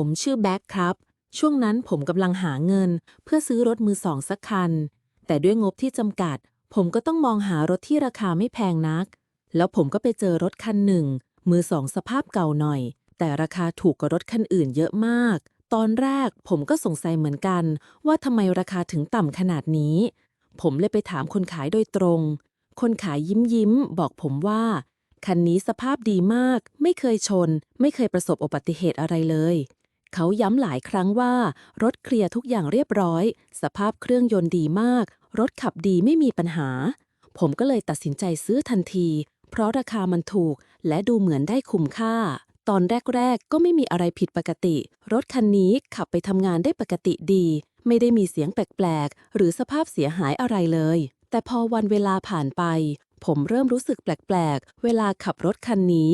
ผมชื่อแบ็คครับ ช่วงนั้นผมกำลังหาเงิน เพื่อซื้อรถมือสองสักคัน แต่ด้วยงบที่จำกัด ผมก็ต้องมองหารถที่ราคาไม่แพงนัก แล้วผมก็ไปเจอรถคันหนึ่ง มือสองสภาพเก่าหน่อย แต่ราคาถูกกว่ารถคันอื่นเยอะมาก ตอนแรกผมก็สงสัยเหมือนกัน ว่าทำไมราคาถึงต่ำขนาดนี้ ผมเลยไปถามคนขายโดยตรง คนขายยิ้มยิ้มบอกผมว่าคันนี้สภาพดีมาก ไม่เคยชน ไม่เคยประสบอุบัติเหตุอะไรเลย เขาย้ำหลายครั้งว่า รถเคลียร์ทุกอย่างเรียบร้อย สภาพเครื่องยนต์ดีมาก รถขับดีไม่มีปัญหา ผมก็เลยตัดสินใจซื้อทันที เพราะราคามันถูก และดูเหมือนได้คุ้มค่า ตอนแรก ๆ ก็ไม่มีอะไรผิดปกติ รถคันนี้ขับไปทำงานได้ปกติดี ไม่ได้มีเสียงแปลกๆ หรือสภาพเสียหายอะไรเลย แต่พอวันเวลาผ่านไป ผมเริ่มรู้สึกแปลกๆ เวลาขับรถคันนี้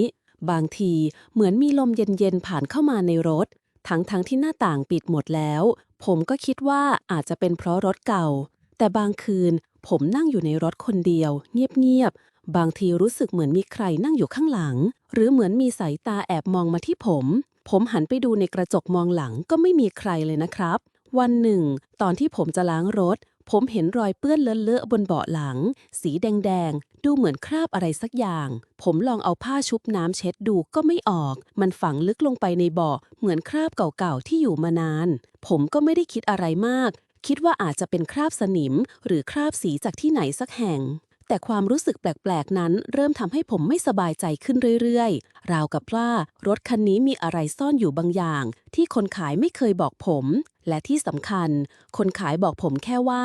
บางทีเหมือนมีลมเย็นๆ ผ่านเข้ามาในรถ ทั้งๆทที่หน้าต่างปิดหมดแล้ว ผมก็คิดว่าอาจจะเป็นเพราะรถเก่า แต่บางคืน ผมนั่งอยู่ในรถคนเดียว เงียบๆ บางทีรู้สึกเหมือนมีใครนั่งอยู่ข้างหลัง หรือเหมือนมีสายตาแอบมองมาที่ผม ผมหันไปดูในกระจกมองหลังก็ไม่มีใครเลยนะครับ วันหนึ่ง ตอนที่ผมจะล้างรถ ผมเห็นรอยเปื้อนเลอะๆบนเบาะหลัง สีแดงๆ ดูเหมือนคราบอะไรสักอย่าง ผมลองเอาผ้าชุบน้ำเช็ดดูก็ไม่ออก มันฝังลึกลงไปในเบาะเหมือนคราบเก่าๆ ที่อยู่มานาน ผมก็ไม่ได้คิดอะไรมาก คิดว่าอาจจะเป็นคราบสนิม หรือคราบสีจากที่ไหนสักแห่ง แต่ความรู้สึกแปลกๆ นั้นเริ่มทำให้ผมไม่สบายใจขึ้นเรื่อยๆ ราวกับว่ารถคันนี้มีอะไรซ่อนอยู่บางอย่าง ที่คนขายไม่เคยบอกผม และที่สำคัญ คนขายบอกผมแค่ว่า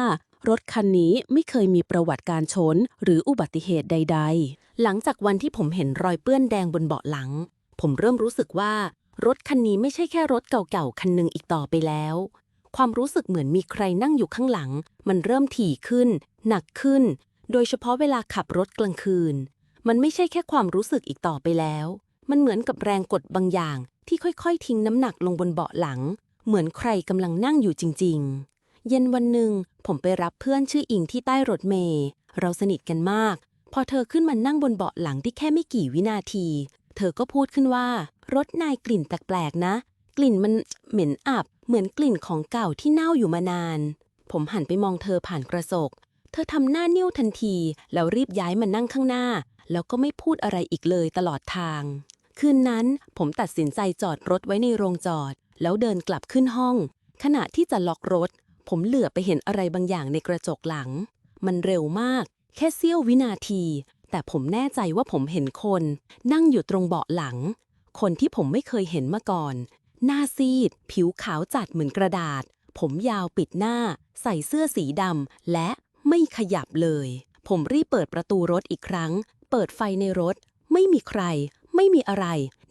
รถคันนี้ไม่เคยมีประวัติการชน หรืออุบัติเหตุใด ๆ หลังจากวันที่ผมเห็นรอยเปื้อนแดงบนเบาะหลัง ผมเริ่มรู้สึกว่า รถคันนี้ไม่ใช่แค่รถเก่าๆ คันหนึ่งอีกต่อไปแล้วความรู้สึกเหมือนมีใครนั่งอยู่ข้างหลัง มันเริ่มถี่ขึ้น หนักขึ้น โดยเฉพาะเวลาขับรถกลางคืน มันไม่ใช่แค่ความรู้สึกอีกต่อไปแล้ว มันเหมือนกับแรงกดบางอย่าง ที่ค่อยๆ ทิ้งน้ำหนักลงบนเบาะหลัง เหมือนใครกำลังนั่งอยู่จริง ๆ เย็นวันหนึ่งผมไปรับเพื่อนชื่ออิงที่ใต้รถเมล์เราสนิทกันมาก พอเธอขึ้นมานั่งบนเบาะหลังที่แค่ไม่กี่วินาที เธอก็พูดขึ้นว่ารถนายกลิ่นแปลกๆนะ กลิ่นมันเหม็นอับ เหมือนกลิ่นของเก่าที่เน่าอยู่มานาน ผมหันไปมองเธอผ่านกระจก เธอทำหน้านิ่วทันที แล้วรีบย้ายมานั่งข้างหน้า แล้วก็ไม่พูดอะไรอีกเลยตลอดทาง คืนนั้นผมตัดสินใจจอดรถไว้ในโรงจอด แล้วเดินกลับขึ้นห้อง ขณะที่จะล็อกรถ ผมเหลือไปเห็นอะไรบางอย่างในกระจกหลัง มันเร็วมาก แค่เสี้ยววินาที แต่ผมแน่ใจว่าผมเห็นคน นั่งอยู่ตรงเบาะหลัง คนที่ผมไม่เคยเห็นมาก่อน หน้าซีด ผิวขาวจัดเหมือนกระดาษ ผมยาวปิดหน้า ใส่เสื้อสีดำและ ไม่ขยับเลย ผมรีบเปิดประตูรถอีกครั้ง เปิดไฟในรถ ไม่มีใคร ไม่มีอะไร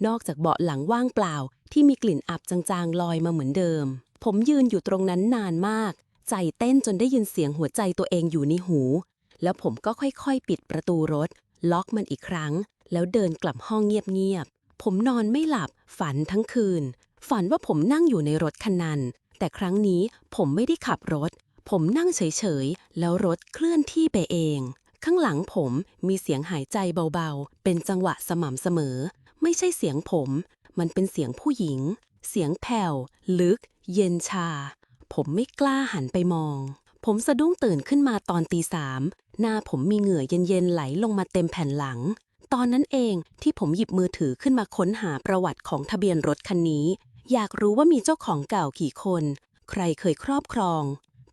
นอกจากเบาะหลังว่างเปล่า ที่มีกลิ่นอับจางๆลอยมาเหมือนเดิม ผมยืนอยู่ตรงนั้นนานมาก ใจเต้นจนได้ยินเสียงหัวใจตัวเองอยู่ในหู แล้วผมก็ค่อยๆ ปิดประตูรถ ล็อกมันอีกครั้ง แล้วเดินกลับห้องเงียบๆ ผมนอนไม่หลับ ฝันทั้งคืน ฝันว่าผมนั่งอยู่ในรถคันนั้นแต่ครั้งนี้ผมไม่ได้ขับรถ ผมนั่งเฉยๆ แล้วรถเคลื่อนที่ไปเอง ข้างหลังผมมีเสียงหายใจเบาๆ เป็นจังหวะสม่ำเสมอ ไม่ใช่เสียงผม มันเป็นเสียงผู้หญิง เสียงแผ่ว ลึก เย็นชา ผมไม่กล้าหันไปมอง ผมสะดุ้งตื่นขึ้นมาตอนตีสาม หน้าผมมีเหงื่อเย็นๆ ไหลลงมาเต็มแผ่นหลัง ตอนนั้นเองที่ผมหยิบมือถือขึ้นมาค้นหาประวัติของทะเบียนรถคันนี้ อยากรู้ว่ามีเจ้าของเก่ากี่คน ใครเคยครอบครอง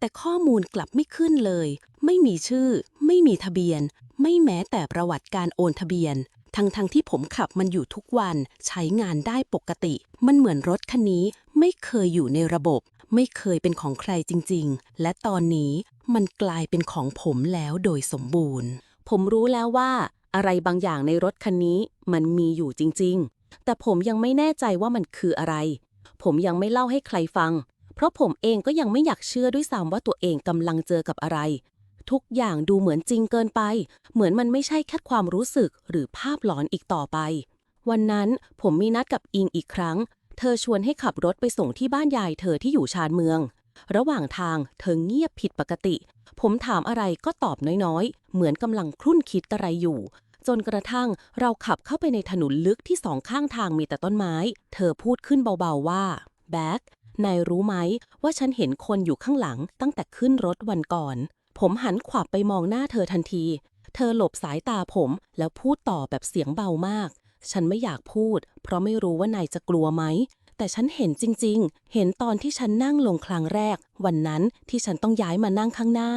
แต่ข้อมูลกลับไม่ขึ้นเลย ไม่มีชื่อ ไม่มีทะเบียน ไม่แม้แต่ประวัติการโอนทะเบียน ทั้งๆทที่ผมขับมันอยู่ทุกวัน ใช้งานได้ปกติ มันเหมือนรถคันนี้ไม่เคยอยู่ในระบบ ไม่เคยเป็นของใครจริง ๆ และตอนนี้มันกลายเป็นของผมแล้วโดยสมบูรณ์ ผมรู้แล้วว่า อะไรบางอย่างในรถคันนี้มันมีอยู่จริง ๆ แต่ผมยังไม่แน่ใจว่ามันคืออะไร ผมยังไม่เล่าให้ใครฟัง เพราะผมเองก็ยังไม่อยากเชื่อด้วยซ้ำว่าตัวเองกำลังเจอกับอะไร ทุกอย่างดูเหมือนจริงเกินไป เหมือนมันไม่ใช่แค่ความรู้สึกหรือภาพหลอนอีกต่อไป วันนั้นผมมีนัดกับอิงอีกครั้ง เธอชวนให้ขับรถไปส่งที่บ้านยายเธอที่อยู่ชานเมือง ระหว่างทางเธอเงียบผิดปกติ ผมถามอะไรก็ตอบน้อยๆ เหมือนกำลังครุ่นคิดอะไรอยู่จนกระทั่งเราขับเข้าไปในถนนลึกที่สองข้างทางมีแต่ต้นไม้ เธอพูดขึ้นเบาๆว่า แบ็ก นายรู้ไหมว่าฉันเห็นคนอยู่ข้างหลังตั้งแต่ขึ้นรถวันก่อน ผมหันขวับไปมองหน้าเธอทันที เธอหลบสายตาผมแล้วพูดต่อแบบเสียงเบามาก ฉันไม่อยากพูด เพราะไม่รู้ว่านายจะกลัวไหม แต่ฉันเห็นจริง ๆ เห็นตอนที่ฉันนั่งลงครั้งแรก วันนั้นที่ฉันต้องย้ายมานั่งข้างหน้า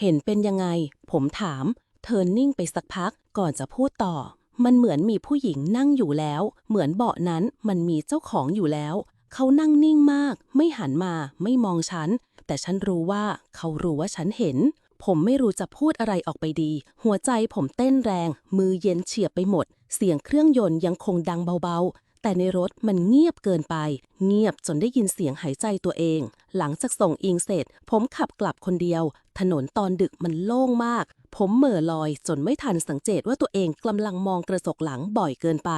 เห็นเป็นยังไง ผมถาม เธอนิ่งไปสักพักก่อนจะพูดต่อมันเหมือนมีผู้หญิงนั่งอยู่แล้ว เหมือนเบาะนั้นมันมีเจ้าของอยู่แล้ว เขานั่งนิ่งมาก ไม่หันมา ไม่มองฉัน แต่ฉันรู้ว่าเขารู้ว่าฉันเห็น ผมไม่รู้จะพูดอะไรออกไปดี หัวใจผมเต้นแรง มือเย็นเฉียบไปหมด เสียงเครื่องยนต์ยังคงดังเบา แต่ในรถมันเงียบเกินไป เงียบจนได้ยินเสียงหายใจตัวเอง หลังจากส่งอิงเสร็จ ผมขับกลับคนเดียว ถนนตอนดึกมันโล่งมาก ผมเหม่อลอยจนไม่ทันสังเกตว่าตัวเองกำลังมองกระจกหลังบ่อยเกินไป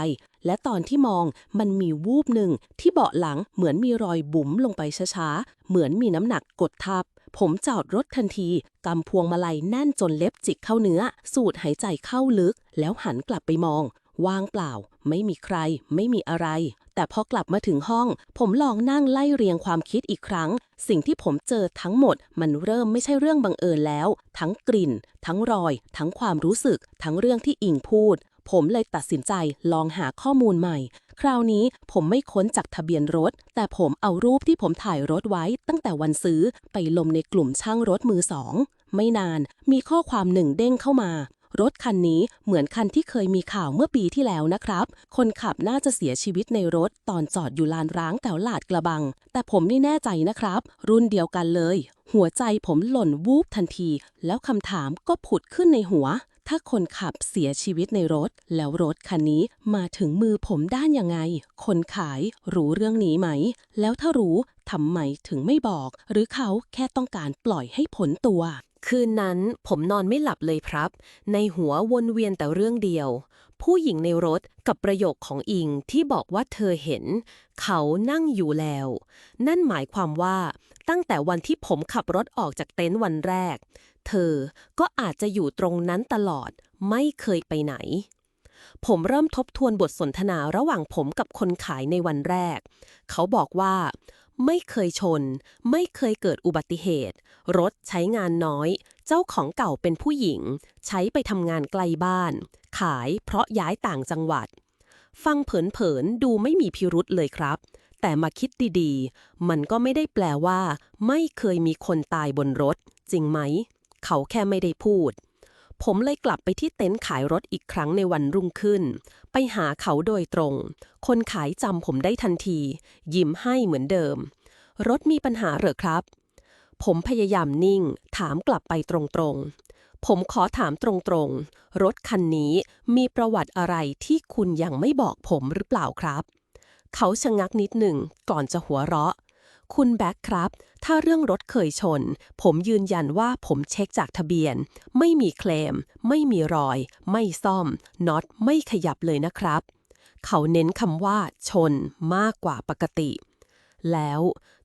และตอนที่มองมันมีวูบหนึ่งที่เบาะหลังเหมือนมีรอยบุ๋มลงไปช้าๆ เหมือนมีน้ำหนักกดทับผมจอดรถทันที กำพวงมาลัยแน่นจนเล็บจิกเข้าเนื้อ สูดหายใจเข้าลึก แล้วหันกลับไปมอง ว่างเปล่า ไม่มีใคร ไม่มีอะไร แต่พอกลับมาถึงห้อง ผมลองนั่งไล่เรียงความคิดอีกครั้ง สิ่งที่ผมเจอทั้งหมด มันเริ่มไม่ใช่เรื่องบังเอิญแล้ว ทั้งกลิ่น ทั้งรอย ทั้งความรู้สึก ทั้งเรื่องที่อิงพูด ผมเลยตัดสินใจลองหาข้อมูลใหม่ คราวนี้ผมไม่ค้นจากทะเบียนรถ แต่ผมเอารูปที่ผมถ่ายรถไว้ตั้งแต่วันซื้อไปลงในกลุ่มช่างรถมือสองไม่นานมีข้อความหนึ่งเด้งเข้ามา รถคันนี้เหมือนคันที่เคยมีข่าวเมื่อปีที่แล้วนะครับ คนขับน่าจะเสียชีวิตในรถตอนจอดอยู่ลานร้างแถวลาดกระบัง แต่ผมไม่แน่ใจนะครับ รุ่นเดียวกันเลย หัวใจผมหล่นวูบทันที แล้วคำถามก็ผุดขึ้นในหัว ถ้าคนขับเสียชีวิตในรถ แล้วรถคันนี้มาถึงมือผมด้านยังไง คนขายรู้เรื่องนี้ไหม แล้วถ้ารู้ทำไมถึงไม่บอก หรือเขาแค่ต้องการปล่อยให้ผลตัว คืนนั้นผมนอนไม่หลับเลยครับ ในหัววนเวียนแต่เรื่องเดียว ผู้หญิงในรถกับประโยคของอิงที่บอกว่าเธอเห็น เขานั่งอยู่แล้ว นั่นหมายความว่าตั้งแต่วันที่ผมขับรถออกจากเต็นท์วันแรก เธอก็อาจจะอยู่ตรงนั้นตลอด ไม่เคยไปไหน ผมเริ่มทบทวนบทสนทนาระหว่างผมกับคนขายในวันแรก เขาบอกว่า ไม่เคยชน ไม่เคยเกิดอุบัติเหตุ รถใช้งานน้อย เจ้าของเก่าเป็นผู้หญิง ใช้ไปทำงานไกลบ้าน ขายเพราะย้ายต่างจังหวัด ฟังเผินๆดูไม่มีพิรุษเลยครับ แต่มาคิดดีๆ มันก็ไม่ได้แปลว่า ไม่เคยมีคนตายบนรถ จริงไหม เขาแค่ไม่ได้พูด ผมเลยกลับไปที่เต็นท์ขายรถอีกครั้งในวันรุ่งขึ้น ไปหาเขาโดยตรง คนขายจำผมได้ทันที ยิ้มให้เหมือนเดิม รถมีปัญหาเหรอครับ ผมพยายามนิ่ง ถามกลับไปตรงๆ ผมขอถามตรงๆ รถคันนี้มีประวัติอะไรที่คุณยังไม่บอกผมหรือเปล่าครับ เขาชะงักนิดหนึ่งก่อนจะหัวเราะ คุณแบ็คครับ ถ้าเรื่องรถเคยชน ผมยืนยันว่าผมเช็คจากทะเบียน ไม่มีเคลม ไม่มีรอย ไม่ซ่อม น็อตไม่ขยับเลยนะครับ เขาเน้นคำว่า ชนมากกว่าปกติ แล้ว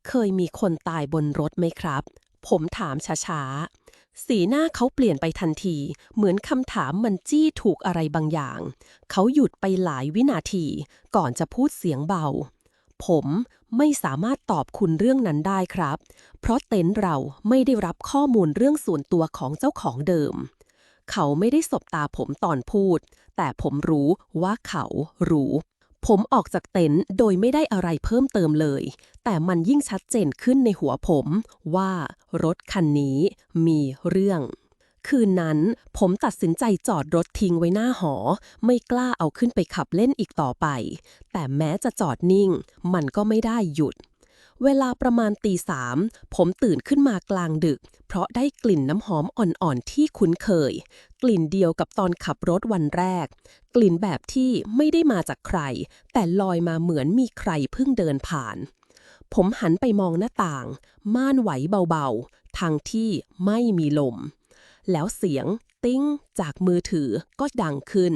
เคยมีคนตายบนรถไหมครับ ผมถามช้าๆ สีหน้าเขาเปลี่ยนไปทันที เหมือนคำถามมันจี้ถูกอะไรบางอย่าง เขาหยุดไปหลายวินาที ก่อนจะพูดเสียงเบา ผม ไม่สามารถตอบคุณเรื่องนั้นได้ครับ เพราะเต็นท์เราไม่ได้รับข้อมูลเรื่องส่วนตัวของเจ้าของเดิม เขาไม่ได้สบตาผมตอนพูด แต่ผมรู้ว่าเขารู้ ผมออกจากเต็นท์โดยไม่ได้อะไรเพิ่มเติมเลย แต่มันยิ่งชัดเจนขึ้นในหัวผมว่ารถคันนี้มีเรื่อง คืนนั้น ผมตัดสินใจจอดรถทิ้งไว้หน้าหอ ไม่กล้าเอาขึ้นไปขับเล่นอีกต่อไป แต่แม้จะจอดนิ่ง มันก็ไม่ได้หยุด เวลาประมาณตีสามผมตื่นขึ้นมากลางดึก เพราะได้กลิ่นน้ำหอมอ่อนๆที่คุ้นเคย กลิ่นเดียวกับตอนขับรถวันแรก กลิ่นแบบที่ไม่ได้มาจากใคร แต่ลอยมาเหมือนมีใครเพิ่งเดินผ่าน ผมหันไปมองหน้าต่าง ม่านไหวเบาๆ ทางที่ไม่มีลม แล้วเสียงติ้งจากมือถือก็ดังขึ้น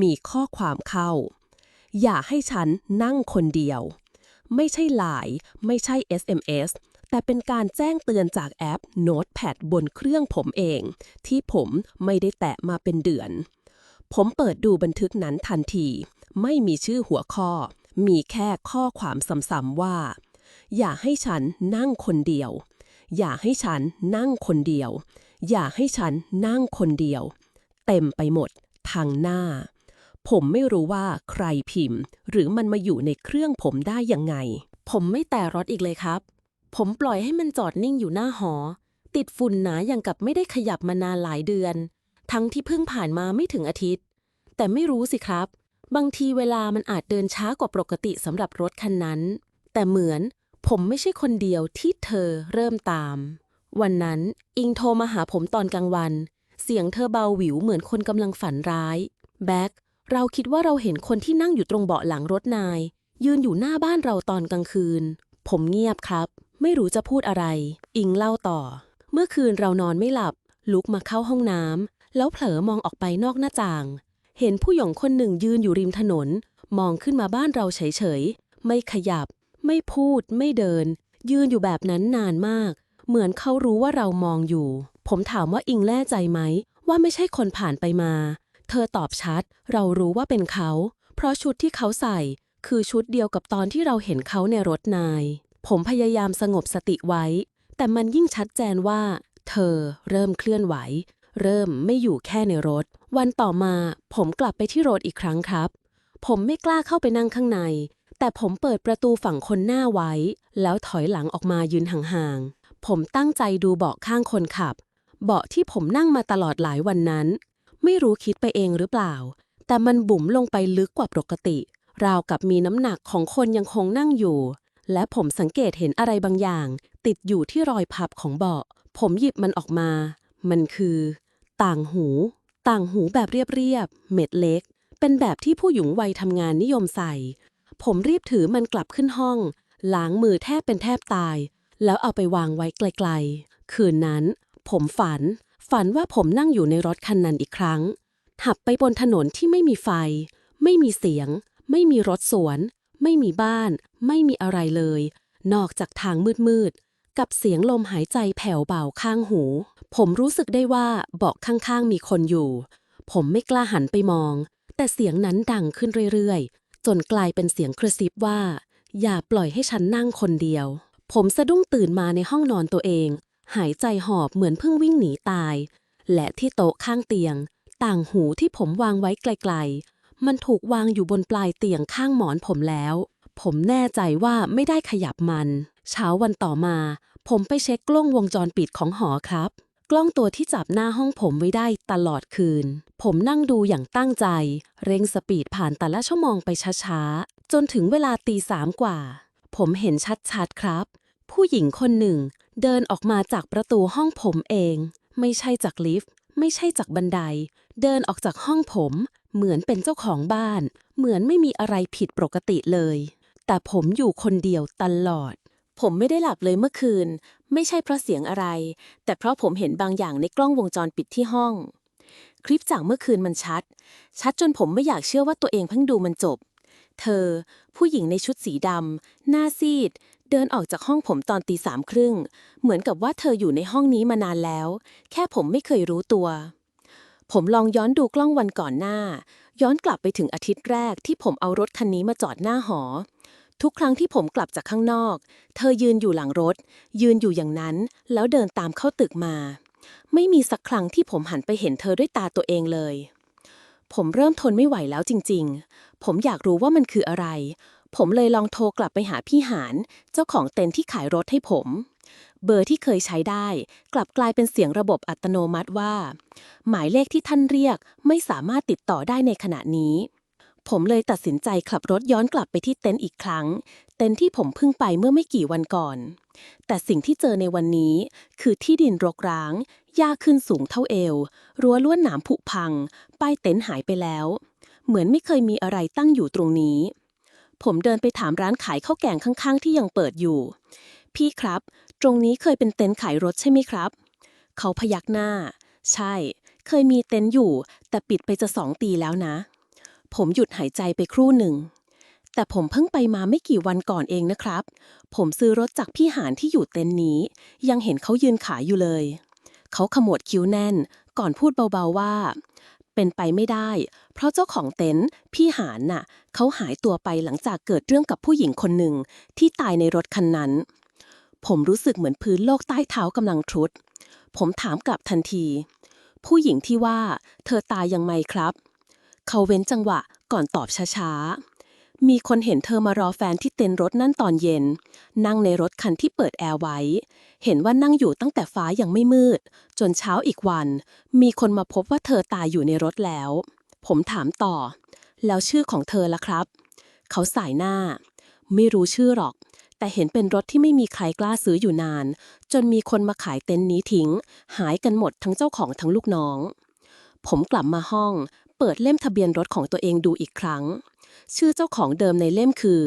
มีข้อความเข้า อย่าให้ฉันนั่งคนเดียว ไม่ใช่ไลน์ไม่ใช่ SMS แต่เป็นการแจ้งเตือนจากแอป Notepad บนเครื่องผมเอง ที่ผมไม่ได้แตะมาเป็นเดือน ผมเปิดดูบันทึกนั้นทันที ไม่มีชื่อหัวข้อ มีแค่ข้อความซ้ำๆว่า อย่าให้ฉันนั่งคนเดียว อย่าให้ฉันนั่งคนเดียว อย่าให้ฉันนั่งคนเดียว เต็มไปหมด ทางหน้า ผมไม่รู้ว่าใครพิมพ์ หรือมันมาอยู่ในเครื่องผมได้ยังไง ผมไม่แตะรถอีกเลยครับ ผมปล่อยให้มันจอดนิ่งอยู่หน้าหอ ติดฝุ่นหนาอย่างกับไม่ได้ขยับมานานหลายเดือน ทั้งที่เพิ่งผ่านมาไม่ถึงอาทิตย์ แต่ไม่รู้สิครับ บางทีเวลามันอาจเดินช้ากว่าปกติสำหรับรถคันนั้น แต่เหมือนผมไม่ใช่คนเดียวที่เธอเริ่มตาม วันนั้นอิงโทรมาหาผมตอนกลางวัน เสียงเธอเบาหวิวเหมือนคนกำลังฝันร้าย แบ็คเราคิดว่าเราเห็นคนที่นั่งอยู่ตรงเบาะหลังรถนาย ยืนอยู่หน้าบ้านเราตอนกลางคืน ผมเงียบครับ ไม่รู้จะพูดอะไร อิงเล่าต่อ เมื่อคืนเรานอนไม่หลับ ลุกมาเข้าห้องน้ำแล้วเผลอมองออกไปนอกหน้าต่าง เห็นผู้หญิงคนหนึ่งยืนอยู่ริมถนน มองขึ้นมาบ้านเราเฉยๆไม่ขยับ ไม่พูด ไม่เดิน ยืนอยู่แบบนั้นนานมาก เหมือนเขารู้ว่าเรามองอยู่ ผมถามว่าอิงแน่ใจไหม ว่าไม่ใช่คนผ่านไปมา เธอตอบชัด เรารู้ว่าเป็นเขา เพราะชุดที่เขาใส่ คือชุดเดียวกับตอนที่เราเห็นเขาในรถนาย ผมพยายามสงบสติไว้ แต่มันยิ่งชัดแจนว่า เธอเริ่มเคลื่อนไหว เริ่มไม่อยู่แค่ในรถ วันต่อมาผมกลับไปที่รถอีกครั้งครับ ผมไม่กล้าเข้าไปนั่งข้างใน แต่ผมเปิดประตูฝั่งคนหน้าไว้ แล้วถอยหลังออกมายืนห่างๆ ผมตั้งใจดูเบาะข้างคนขับ เบาะที่ผมนั่งมาตลอดหลายวันนั้น ไม่รู้คิดไปเองหรือเปล่า แต่มันบุ๋มลงไปลึกกว่าปกติ ราวกับมีน้ำหนักของคนยังคงนั่งอยู่ และผมสังเกตเห็นอะไรบางอย่าง ติดอยู่ที่รอยพับของเบาะ ผมหยิบมันออกมา มันคือ ต่างหู ต่างหูแบบเรียบๆเม็ดเล็ก เป็นแบบที่ผู้หญิงวัยทำงานนิยมใส่ ผมรีบถือมันกลับขึ้นห้องล้างมือแทบเป็นแทบตาย แล้วเอาไปวางไว้ไกลๆ คืนนั้น ผมฝัน ฝันว่าผมนั่งอยู่ในรถคันนั้นอีกครั้ง หับไปบนถนนที่ไม่มีไฟ ไม่มีเสียง ไม่มีรถสวน ไม่มีบ้าน ไม่มีอะไรเลย นอกจากทางมืดๆ กับเสียงลมหายใจแผ่วเบาข้างหู ผมรู้สึกได้ว่าเบาะข้างๆมีคนอยู่ ผมไม่กล้าหันไปมอง แต่เสียงนั้นดังขึ้นเรื่อยๆ จนกลายเป็นเสียงกระซิบว่า อย่าปล่อยให้ฉันนั่งคนเดียว ผมสะดุ้งตื่นมาในห้องนอนตัวเอง หายใจหอบเหมือนเพิ่งวิ่งหนีตาย และที่โต๊ะข้างเตียง ต่างหูที่ผมวางไว้ไกลๆ มันถูกวางอยู่บนปลายเตียงข้างหมอนผมแล้ว ผมแน่ใจว่าไม่ได้ขยับมัน เช้าวันต่อมา ผมไปเช็คกล้องวงจรปิดของหอครับ กล้องตัวที่จับหน้าห้องผมไว้ได้ตลอดคืน ผมนั่งดูอย่างตั้งใจ เร่งสปีดผ่านแต่ละชั่วโมงไปช้าๆจนถึงเวลาตีสามกว่า ผมเห็นชัดๆครับ ผู้หญิงคนหนึ่ง เดินออกมาจากประตูห้องผมเอง ไม่ใช่จากลิฟต์ ไม่ใช่จากบันได เดินออกจากห้องผม เหมือนเป็นเจ้าของบ้าน เหมือนไม่มีอะไรผิดปกติเลย แต่ผมอยู่คนเดียวตลอด ผมไม่ได้หลับเลยเมื่อคืน ไม่ใช่เพราะเสียงอะไร แต่เพราะผมเห็นบางอย่างในกล้องวงจรปิดที่ห้อง คลิปจากเมื่อคืนมันชัด ชัดจนผมไม่อยากเชื่อว่าตัวเองเพิ่งดูมันจบ เธอ ผู้หญิงในชุดสีดำหน้าซีด เดินออกจากห้องผมตอนตีสามครึ่ง เหมือนกับว่าเธออยู่ในห้องนี้มานานแล้ว แค่ผมไม่เคยรู้ตัว ผมลองย้อนดูกล้องวันก่อนหน้า ย้อนกลับไปถึงอาทิตย์แรกที่ผมเอารถคันนี้มาจอดหน้าหอ ทุกครั้งที่ผมกลับจากข้างนอก เธอยืนอยู่หลังรถ ยืนอยู่อย่างนั้น แล้วเดินตามเข้าตึกมา ไม่มีสักครั้งที่ผมหันไปเห็นเธอด้วยตาตัวเองเลยผมเริ่มทนไม่ไหวแล้วจริง ๆ ผมอยากรู้ว่ามันคืออะไร ผมเลยลองโทรกลับไปหาพี่หาน เจ้าของเต็นท์ที่ขายรถให้ผม เบอร์ที่เคยใช้ได้ กลับกลายเป็นเสียงระบบอัตโนมัติว่า หมายเลขที่ท่านเรียกไม่สามารถติดต่อได้ในขณะนี้ ผมเลยตัดสินใจขับรถย้อนกลับไปที่เต็นท์อีกครั้ง เต็นท์ที่ผมเพิ่งไปเมื่อไม่กี่วันก่อน แต่สิ่งที่เจอในวันนี้ คือที่ดินรกร้างหญ้าขึ้นสูงเท่าเอว รั้วลวดหนามผุพัง ป้ายเต็นท์หายไปแล้ว เหมือนไม่เคยมีอะไรตั้งอยู่ตรงนี้ ผมเดินไปถามร้านขายข้าวแกงข้างๆ ที่ยังเปิดอยู่ พี่ครับ ตรงนี้เคยเป็นเต็นท์ขายรถใช่ไหมครับ เขาพยักหน้า ใช่ เคยมีเต็นท์อยู่ แต่ปิดไปจะสองปีแล้วนะ ผมหยุดหายใจไปครู่หนึ่ง แต่ผมเพิ่งไปมาไม่กี่วันก่อนเองนะครับ ผมซื้อรถจากพี่หานที่อยู่เต็นท์นี้ ยังเห็นเขายืนขายอยู่เลย เขาขมวดคิ้วแน่น ก่อนพูดเบาๆว่า เป็นไปไม่ได้ เพราะเจ้าของเต็นท์พี่หานน่ะเขาหายตัวไปหลังจากเกิดเรื่องกับผู้หญิงคนหนึ่งที่ตายในรถคันนั้น ผมรู้สึกเหมือนพื้นโลกใต้เท้ากำลังทรุด ผมถามกลับทันที ผู้หญิงที่ว่า เธอตายยังไงครับ เขาเว้นจังหวะก่อนตอบช้าๆ มีคนเห็นเธอมารอแฟนที่เต็นท์รถนั่นตอนเย็น นั่งในรถคันที่เปิดแอร์ไว้ เห็นว่านั่งอยู่ตั้งแต่ฟ้ายังไม่มืด จนเช้าอีกวัน มีคนมาพบว่าเธอตายอยู่ในรถแล้ว ผมถามต่อ แล้วชื่อของเธอล่ะครับ เขาสายหน้า ไม่รู้ชื่อหรอก แต่เห็นเป็นรถที่ไม่มีใครกล้าซื้ออยู่นาน จนมีคนมาขายเต็นท์นี้ทิ้ง หายกันหมดทั้งเจ้าของทั้งลูกน้อง ผมกลับมาห้อง เปิดเล่มทะเบียนรถของตัวเองดูอีกครั้ง ชื่อเจ้าของเดิมในเล่มคือ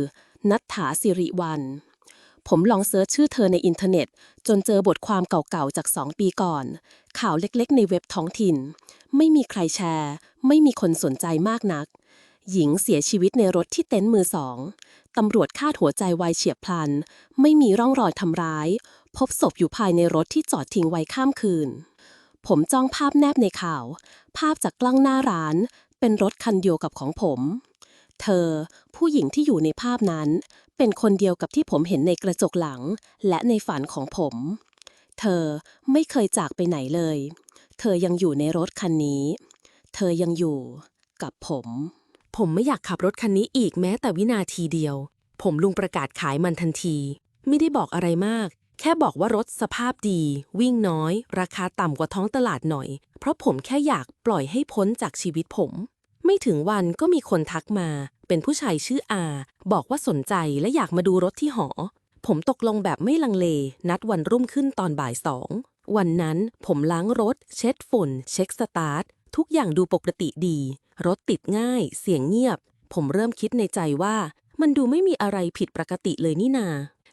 นัทถาสิริวัน ผมลองเซิร์ชชื่อเธอในอินเทอร์เน็ต จนเจอบทความเก่าๆจากสองปีก่อน ข่าวเล็กๆ ในเว็บท้องถิ่น ไม่มีใครแชร์ ไม่มีคนสนใจมากนัก หญิงเสียชีวิตในรถที่เต็นท์มือสองตำรวจคาดหัวใจวายเฉียบพลัน ไม่มีร่องรอยทำร้าย พบศพอยู่ภายในรถที่จอดทิ้งไว้ข้ามคืน ผมจ้องภาพแนบในข่าว ภาพจากกล้องหน้าร้าน เป็นรถคันเดียวกับของผม เธอ ผู้หญิงที่อยู่ในภาพนั้น เป็นคนเดียวกับที่ผมเห็นในกระจกหลัง และในฝันของผม เธอไม่เคยจากไปไหนเลย เธอยังอยู่ในรถคันนี้ เธอยังอยู่กับผม ผมไม่อยากขับรถคันนี้อีกแม้แต่วินาทีเดียว ผมลุงประกาศขายมันทันที ไม่ได้บอกอะไรมาก แค่บอกว่ารถสภาพดี วิ่งน้อย ราคาต่ำกว่าท้องตลาดหน่อย เพราะผมแค่อยากปล่อยให้พ้นจากชีวิตผม ไม่ถึงวันก็มีคนทักมา เป็นผู้ชายชื่ออา บอกว่าสนใจและอยากมาดูรถที่หอ ผมตกลงแบบไม่ลังเล นัดวันรุ่มขึ้นตอนบ่ายสอง วันนั้นผมล้างรถ เช็ดฝุ่น เช็คสตาร์ท ทุกอย่างดูปกติดี รถติดง่าย เสียงเงียบ ผมเริ่มคิดในใจว่า มันดูไม่มีอะไรผิดปกติเลยนี่นา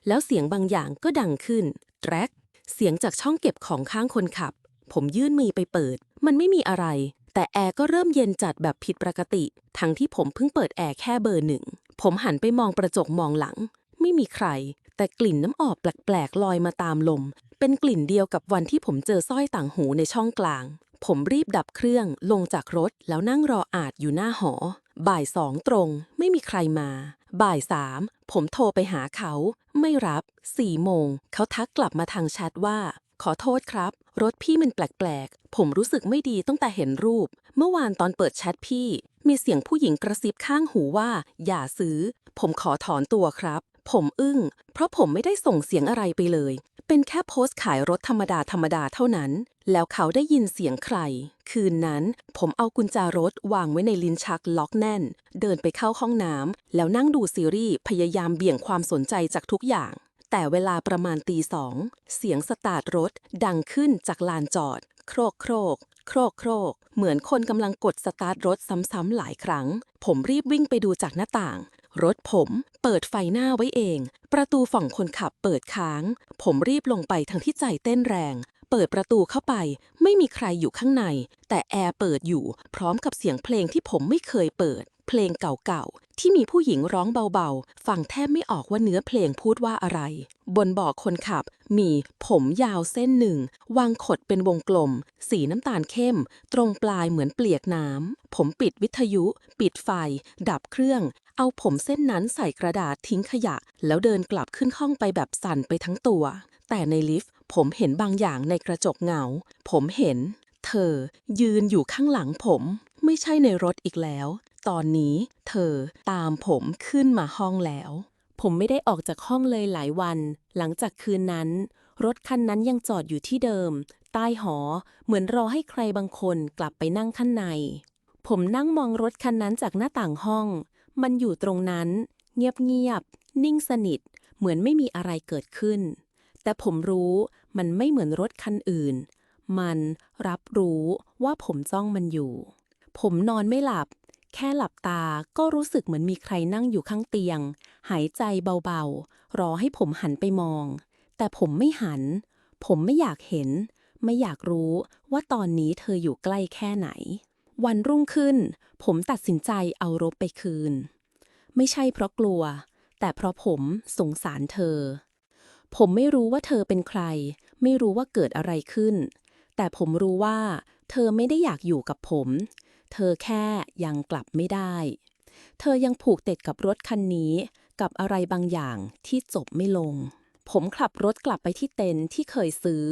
แล้วเสียงบางอย่างก็ดังขึ้นแทรกเสียงจากช่องเก็บของข้างคนขับ ผมยื่นมือไปเปิด มันไม่มีอะไร แต่แอร์ก็เริ่มเย็นจัดแบบผิดปกติ ทั้งที่ผมเพิ่งเปิดแอร์แค่เบอร์หนึ่ง ผมหันไปมองกระจกมองหลัง ไม่มีใคร แต่กลิ่นน้ำออกแปลกๆลอยมาตามลม เป็นกลิ่นเดียวกับวันที่ผมเจอสร้อยต่างหูในช่องกลาง ผมรีบดับเครื่องลงจากรถแล้วนั่งรออาจอยู่หน้าหอ บ่ายสองตรง ไม่มีใครมา บ่ายสามผมโทรไปหาเขา ไม่รับสี่โมง เขาทักกลับมาทางแชทว่า ขอโทษครับ รถพี่มันแปลกๆ ผมรู้สึกไม่ดีตั้งแต่เห็นรูป เมื่อวานตอนเปิดแชทพี่ มีเสียงผู้หญิงกระซิบข้างหูว่า อย่าซื้อ ผมขอถอนตัวครับ ผมอึ้ง เพราะผมไม่ได้ส่งเสียงอะไรไปเลย เป็นแค่โพสต์ขายรถธรรมดาธรรมดาเท่านั้น แล้วเขาได้ยินเสียงใคร คืนนั้น ผมเอากุญแจรถวางไว้ในลิ้นชักล็อกแน่น เดินไปเข้าห้องน้ำแล้วนั่งดูซีรีส์พยายามเบี่ยงความสนใจจากทุกอย่าง แต่เวลาประมาณตีสอง เสียงสตาร์ทรถดังขึ้นจากลานจอด โครกโครก โครกโครก เหมือนคนกำลังกดสตาร์ทรถซ้ำๆหลายครั้ง ผมรีบวิ่งไปดูจากหน้าต่าง รถผมเปิดไฟหน้าไว้เอง ประตูฝั่งคนขับเปิดค้าง ผมรีบลงไปทั้งที่ใจเต้นแรง เปิดประตูเข้าไป ไม่มีใครอยู่ข้างใน แต่แอร์เปิดอยู่ พร้อมกับเสียงเพลงที่ผมไม่เคยเปิด เพลงเก่าๆ ที่มีผู้หญิงร้องเบาๆ ฟังแทบไม่ออกว่าเนื้อเพลงพูดว่าอะไร บนเบาะคนขับ มีผมยาวเส้นหนึ่ง วางขดเป็นวงกลม สีน้ำตาลเข้ม ตรงปลายเหมือนเปลียกน้ำ ผมปิดวิทยุ ปิดไฟ ดับเครื่องเอาผมเส้นนั้นใส่กระดาษทิ้งขยะ แล้วเดินกลับขึ้นห้องไปแบบสั่นไปทั้งตัว แต่ในลิฟต์ ผมเห็นบางอย่างในกระจกเงา ผมเห็น เธอ ยืนอยู่ข้างหลังผม ไม่ใช่ในรถอีกแล้ว ตอนนี้ เธอตามผมขึ้นมาห้องแล้ว ผมไม่ได้ออกจากห้องเลยหลายวัน หลังจากคืนนั้น รถคันนั้นยังจอดอยู่ที่เดิม ใต้หอ เหมือนรอให้ใครบางคนกลับไปนั่งข้างใน ผมนั่งมองรถคันนั้นจากหน้าต่างห้อง มันอยู่ตรงนั้น เงียบๆนิ่งสนิท เหมือนไม่มีอะไรเกิดขึ้น แต่ผมรู้มันไม่เหมือนรถคันอื่น มันรับรู้ว่าผมจ้องมันอยู่ ผมนอนไม่หลับ แค่หลับตาก็รู้สึกเหมือนมีใครนั่งอยู่ข้างเตียง หายใจเบาๆ รอให้ผมหันไปมอง แต่ผมไม่หัน ผมไม่อยากเห็น ไม่อยากรู้ว่าตอนนี้เธออยู่ใกล้แค่ไหน วันรุ่งขึ้น ผมตัดสินใจเอารถไปคืน ไม่ใช่เพราะกลัว แต่เพราะผมสงสารเธอ ผมไม่รู้ว่าเธอเป็นใคร ไม่รู้ว่าเกิดอะไรขึ้น แต่ผมรู้ว่า เธอไม่ได้อยากอยู่กับผม เธอแค่ยังกลับไม่ได้ เธอยังผูกติดกับรถคันนี้ กับอะไรบางอย่างที่จบไม่ลง ผมขับรถกลับไปที่เต็นท์ที่เคยซื้อ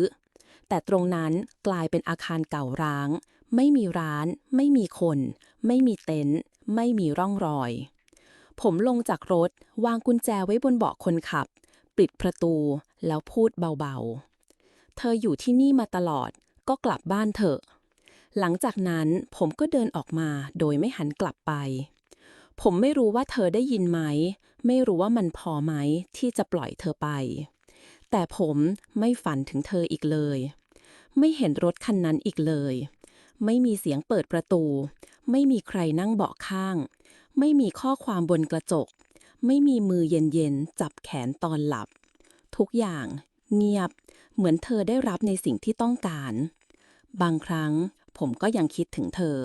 แต่ตรงนั้นกลายเป็นอาคารเก่าร้าง ไม่มีร้าน ไม่มีคน ไม่มีเต็นท์ ไม่มีร่องรอย ผมลงจากรถ วางกุญแจไว้บนเบาะคนขับ ปิดประตู แล้วพูดเบาๆ เธออยู่ที่นี่มาตลอด ก็กลับบ้านเถอะ หลังจากนั้นผมก็เดินออกมาโดยไม่หันกลับไป ผมไม่รู้ว่าเธอได้ยินไหม ไม่รู้ว่ามันพอไหมที่จะปล่อยเธอไป แต่ผมไม่ฝันถึงเธออีกเลย ไม่เห็นรถคันนั้นอีกเลย ไม่มีเสียงเปิดประตู ไม่มีใครนั่งเบาะข้าง ไม่มีข้อความบนกระจก ไม่มีมือเย็นๆ จับแขนตอนหลับ ทุกอย่างเงียบ เหมือนเธอได้รับในสิ่งที่ต้องการ บางครั้งผมก็ยังคิดถึงเธอ